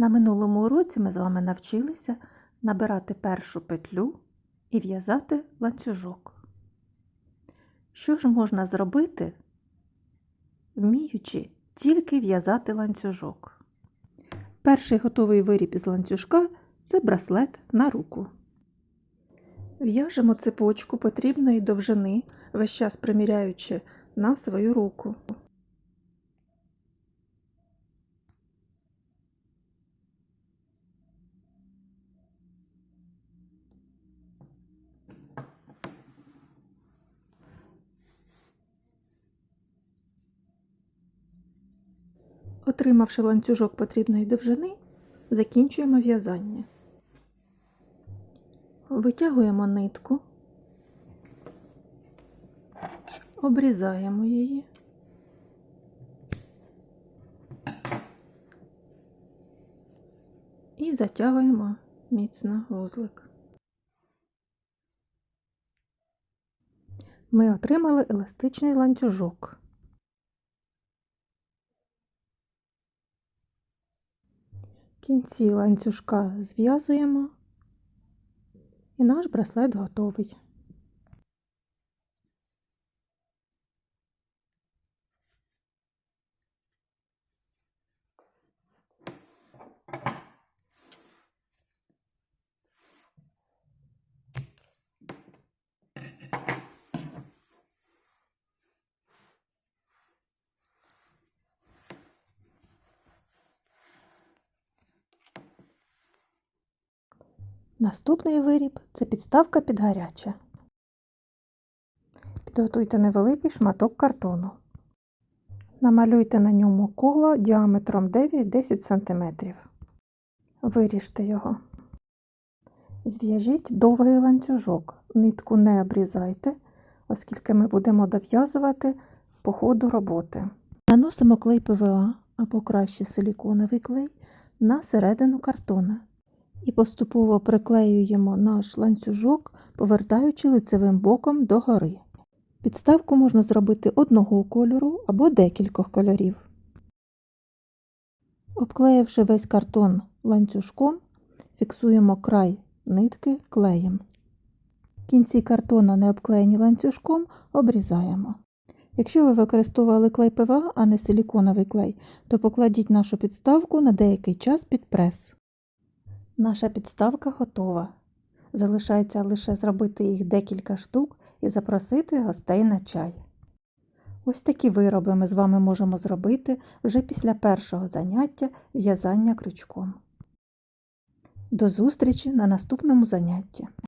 На минулому уроці ми з вами навчилися набирати першу петлю і в'язати ланцюжок. Що ж можна зробити, вміючи тільки в'язати ланцюжок? Перший готовий виріб із ланцюжка це браслет на руку. В'яжемо цепочку потрібної довжини, весь час приміряючи на свою руку. Отримавши ланцюжок потрібної довжини, закінчуємо в'язання. Витягуємо нитку, обрізаємо її. І затягуємо міцно вузлик. Ми отримали еластичний ланцюжок. Кінці ланцюжка зв'язуємо, і наш браслет готовий. Наступний виріб це підставка під гаряче. Підготуйте невеликий шматок картону. Намалюйте на ньому коло діаметром 9-10 см. Виріжте його. Зв'яжіть довгий ланцюжок. Нитку не обрізайте, оскільки ми будемо дов'язувати по ходу роботи. Наносимо клей ПВА або краще силіконовий клей на середину картона і поступово приклеюємо наш ланцюжок, повертаючи лицевим боком догори. Підставку можна зробити одного кольору або декількох кольорів. Обклеївши весь картон ланцюжком, фіксуємо край нитки клеєм. Кінці картона, не обклеєні ланцюжком, обрізаємо. Якщо ви використовували клей ПВА, а не силіконовий клей, то покладіть нашу підставку на деякий час під прес. Наша підставка готова. Залишається лише зробити їх декілька штук і запросити гостей на чай. Ось такі вироби ми з вами можемо зробити вже після першого заняття в'язання крючком. До зустрічі на наступному занятті!